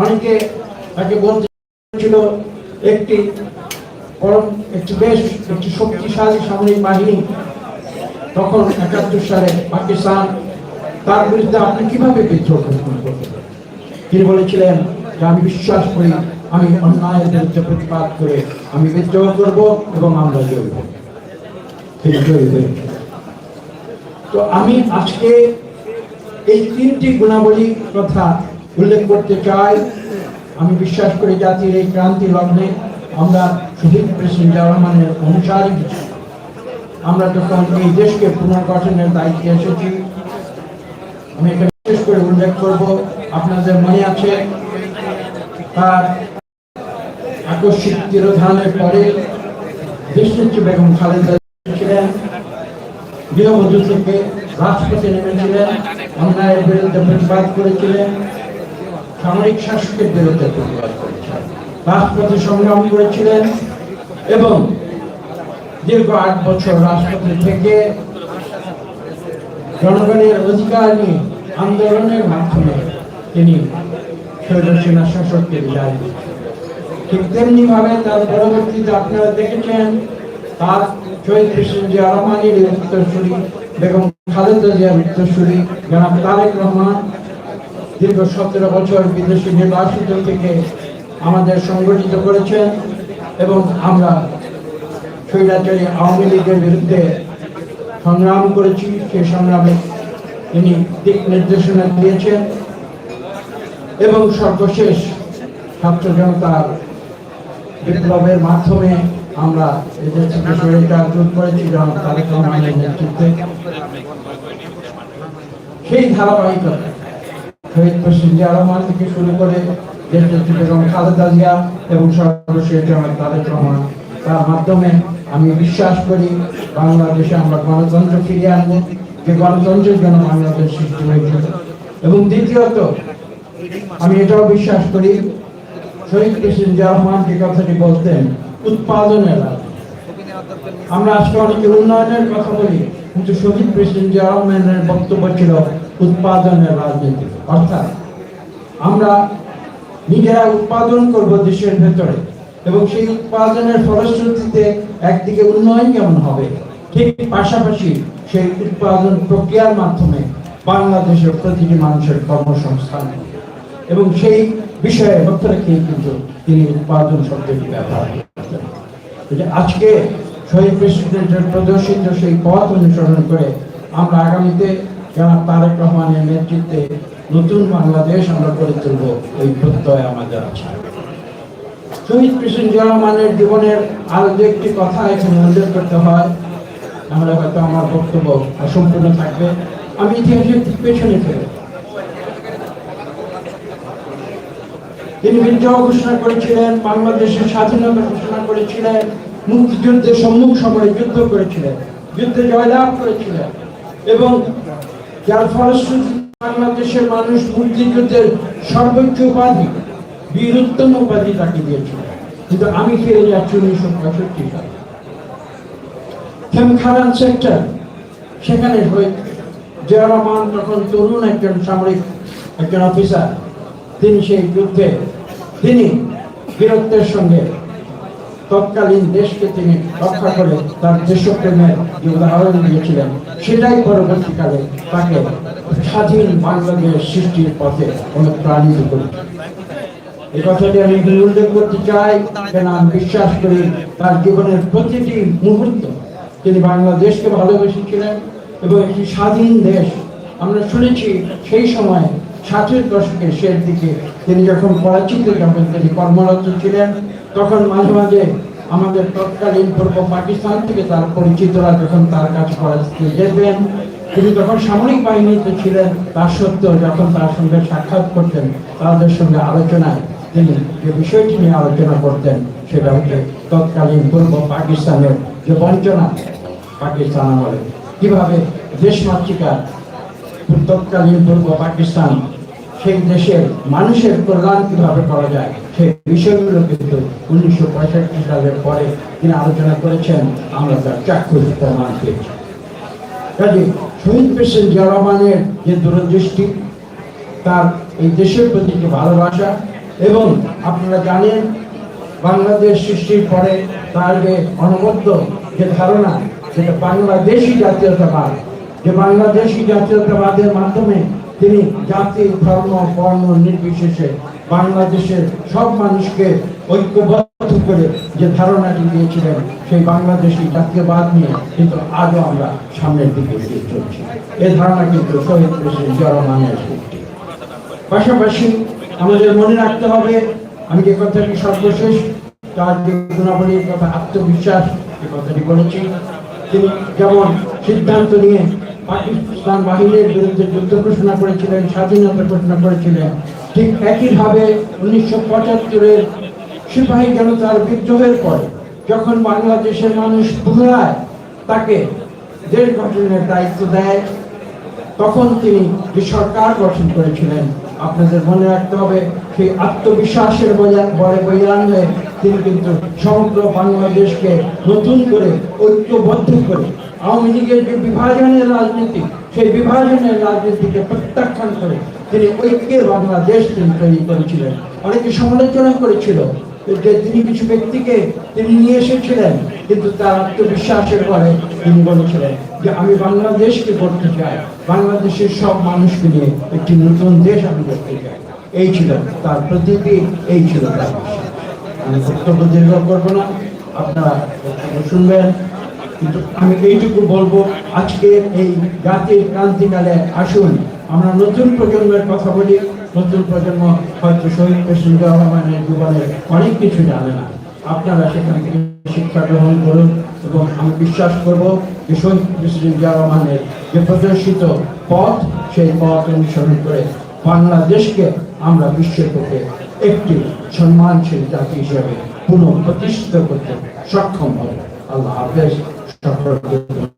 অনেকে তাকে বলতে ছিল একটি পরম, একটি বেশ, একটি শক্তিশালী সামরিক বাহিনী। তখন একাত্তর সালে পাকিস্তান তার বিরুদ্ধে আপনি কীভাবে বিদ্রোহ করবেন তিনি বলেছিলেন যে, আমি বিশ্বাস করি, আমি অন্যায়ের বিরুদ্ধে প্রতিবাদ করে আমি বিদ্রোহ করব এবং আমরা জয়ী হব। তো আমি আজকে এই তিনটি গুণাবলী কথা উল্লেখ করতে চাই, আমি বিশ্বাস করি জাতির এই ক্রান্তি লগ্নে আমরা শহীদ প্রেসিডেন্ট রহমানের অনুসারী। আমরা যখন এই দেশকে পুনর্গঠনের দায়িত্বে এসেছি, আমি এটা বিশেষ করে উল্লেখ করব, আপনাদের মনে আছে, তার আকস্মিক তিরোধানের পরে দেশনেত্রী বেগম খালেদা ছিলেন, গৃহবধূ থেকে রাজপথে নেমেছিলেন, অন্যায়ের বিরুদ্ধে প্রতিবাদ করেছিলেন সামরিক শাসকের বিরুদ্ধে প্রতিবাদ করেছিলেন রাজপথে সংগ্রাম করেছিলেন এবং দীর্ঘ আট বছর রাজপথে থেকে জনগণের অধিকার নিয়ে আন্দোলনের মাধ্যমে তিনি স্বৈরসেনা শাসককে বিদায় ঠিক তেমনি ভাবে তার পরবর্তীতে আপনারা দেখেছেন তার শহীদ প্রেসিডেন্ট জিয়া রহমানের উত্তরসূরি বেগম খালেদা জিয়ার উত্তরসূরি জনাব তারেক রহমান দীর্ঘ সতেরো বছর বিদেশি নির্বাসিত থেকে আমাদের সংগঠিত করেছেন এবং আমরা স্বৈরাচারী আওয়ামী লীগের বিরুদ্ধে সংগ্রাম করেছি, সেই সংগ্রামে তিনি দিক নির্দেশনা দিয়েছেন এবং সর্বশেষ ছাত্র জনতার বিপ্লবের মাধ্যমে আমরা এদের থেকে শরীরটা দূর করেছি তারেক নেতৃত্বে। সেই ধারাবাহিকতা থেকে শুরু করে খালেদা জিয়া এবং সর্বশেষ যেমন তারেক তার মাধ্যমে আমি বিশ্বাস করি বাংলাদেশে আমরা গণতন্ত্র ফিরিয়ে আনব। যে গণতন্ত্রের জন্য বাংলাদেশ সৃষ্টি হয়েছিল এবং দ্বিতীয়ত, আমি এটাও বিশ্বাস করি, শহীদ জিয়া রহমান যে কথাটি বলতেন, উৎপাদনের আমরা আজকে অনেকে উন্নয়নের কথা বলি, কিন্তু শহীদ প্রেসিডেন্ট জিয়া রহমানের বক্তব্য ছিল উৎপাদনের রাজনীতি। অর্থাৎ আমরা নিজেরা উৎপাদন করব দেশের ভেতরে এবং সেই উৎপাদনের ফলশ্রুতিতে একদিকে উন্নয়ন কেমন হবে? ঠিক পাশাপাশি সেই উৎপাদন প্রক্রিয়ার মাধ্যমে বাংলাদেশের প্রতিটি মানুষের কর্মসংস্থান এবং সেই বিষয়ে লক্ষ্য রেখে কিন্তু তিনি উৎপাদন শব্দটি ব্যবহার করতেন আজকে শহীদ প্রেসিডেন্টের প্রদর্শিত সেই পথ অনুসরণ করে আমরা আগামীতে জনাব তারেক রহমানের নেতৃত্বে নতুন বাংলাদেশ আমরা গড়ে তুলব এই প্রত্যয় আমাদের আছে। শহীদ প্রেসিডেন্ট জিয়া রহমানের জীবনের আরও দু একটি কথা এখানে উল্লেখ করতে হয়। নাহলে হয়তো আমার বক্তব্য অসম্পূর্ণ থাকবে। আমি ইতিহাসের ঠিক পেছনে ফেরত তিনি বিদ্রোহ ঘোষণা করেছিলেন, বাংলাদেশের স্বাধীনতা ঘোষণা করেছিলেন, মুক্তিযুদ্ধের সম্মুখ সমরে যুদ্ধ করেছিলেন, যুদ্ধে জয়লাভ করেছিলেন এবং যার ফলশ্রুতি বাংলাদেশের মানুষ মুক্তিযুদ্ধের সর্বোচ্চ উপাধি বীরুত্তম উপাধি তাকে দিয়েছিল। কিন্তু আমি ফিরে যাচ্ছি উনিশশো পঁয়ষট্টি সালে। খেমখারান সেক্টর, সেখানে জিয়া রহমান তখন তরুণ একজন সামরিক, একজন অফিসার তিনি সেই যুদ্ধে, তিনি বীরত্বের সঙ্গে তৎকালীন দেশকে তিনি রক্ষা করে তার দেশপ্রেমের উদাহরণ দিয়েছিলেন। সেটাই পরবর্তীকালে তাকে স্বাধীন বাংলাদেশ সৃষ্টির পথে অনুপ্রাণিত করেছে এই কথাটি আমি উল্লেখ করতে চাই, কেন আমি বিশ্বাস করি তার জীবনের প্রতিটি মুহূর্ত তিনি বাংলাদেশকে ভালোবেসেছিলেন এবং একটি স্বাধীন দেশ। আমরা শুনেছি সেই সময় ষাটের দশকের শেষ দিকে তিনি যখন করাচিতে যখন তিনি কর্মরত ছিলেন। তখন মাঝে মাঝে আমাদের তৎকালীন পূর্ব পাকিস্তান থেকে তার পরিচিতরা যখন তার কাছে করাচিতে যেতেন তিনি যখন সামরিক বাহিনীতে ছিলেন। তার সত্ত্বেও যখন তার সঙ্গে সাক্ষাৎ করতেন, তাদের সঙ্গে আলোচনায় তিনি যে বিষয়টি নিয়ে আলোচনা করতেন, সেটা হচ্ছে তৎকালীন পূর্ব পাকিস্তানের যে বঞ্চনা, পাকিস্তান আমলে। কীভাবে দেশমাতৃকা তৎকালীন পূর্ব পাকিস্তান সেই দেশের মানুষের কল্যাণ কীভাবে করা যায়, সেই বিষয়গুলো কিন্তু উনিশশো পঁয়ষট্টি সালের পরে তিনি আলোচনা করেছেন, আমরা তার চাক্ষুষ প্রমাণ পেয়েছি। কাজে শহীদ প্রেসিডেন্ট জিয়া যে দূরদৃষ্টি, তার এই দেশের প্রতি যে ভালোবাসা এবং আপনারা জানেন, বাংলাদেশ সৃষ্টির পরে তার যে অনবদ্য যে ধারণা সেটা বাংলাদেশি জাতীয়তাবাদ, যে বাংলাদেশি জাতীয়তাবাদের মাধ্যমে তিনি জাতি, ধর্ম, বর্ণ নির্বিশেষে বাংলাদেশের সব মানুষকে ঐক্যবদ্ধ করে যে ধারণাটি দিয়েছিলেন, সেই বাংলাদেশি জাতীয়বাদ নিয়ে কিন্তু আজও আমরা সামনের দিকে এগিয়ে চলছি। এ ধারণা কিন্তু শহীদ প্রেসিডেন্ট জিয়া রহমানের সৃষ্টি পাশাপাশি আমাদের মনে রাখতে হবে, আমি যে কথাটি সর্বশেষ তার যে গুণাবলীর কথা আত্মবিশ্বাস যে কথাটি বলেছি তিনি যেমন সিদ্ধান্ত নিয়ে পাকিস্তান বাহিনীর বিরুদ্ধে যুদ্ধ ঘোষণা করেছিলেন, স্বাধীনতা ঘোষণা করেছিলেন। ঠিক একইভাবে উনিশশো পঁচাত্তরের সিপাহী জনতার বিদ্রোহের পর যখন বাংলাদেশের মানুষ পুনরায় তাকে দেশ গঠনের দায়িত্ব দেয়, তখন তিনি যে সরকার গঠন করেছিলেন, আপনাদের মনে রাখতে হবে, সেই আত্মবিশ্বাসের বলে হয়ে তিনি কিন্তু সমগ্র বাংলাদেশকে নতুন করে ঐক্যবদ্ধ করে আওয়ামী লীগের যে বিভাজনের রাজনীতি, সেই বিভাজনের রাজনীতিকে প্রত্যাখ্যান করে তিনি ঐক্যের বাংলাদেশ তিনি তৈরি করেছিলেন। অনেকে সমালোচনা করেছিল যে তিনি কিছু ব্যক্তিকে তিনি নিয়ে এসেছিলেন, কিন্তু তার আত্মবিশ্বাসের পরে তিনি বলেছিলেন যে আমি বাংলাদেশকে করতে চাই, বাংলাদেশের সব মানুষকে নিয়ে একটি নতুন দেশ আমি করতে চাই। এই ছিল তার প্রতিটি এই ছিল তার। আমি বক্তব্য দীর্ঘ করব না। আপনারা শুনবেন। আমি এইটুকু বলব, আজকে এই জাতির ক্রান্তিকালে আসুন, আমরা নতুন প্রজন্মের কথা বলি, নতুন প্রজন্ম হয়তো শহীদ প্রেসিডেন্ট রহমানের জীবনের অনেক কিছু জানে না। আপনারা সেখান থেকে শিক্ষা গ্রহণ করুন এবং আমি বিশ্বাস করব যে শহীদ প্রেসিডেন্ট রহমানের যে প্রদর্শিত পথ, সেই পথ অনুসরণ করে বাংলাদেশকে আমরা বিশ্বের পক্ষে একটি সম্মানশীল জাতি হিসেবে পুনঃ প্রতিষ্ঠিত করতে সক্ষম হব। আল্লাহ হাফেজ। সকলকে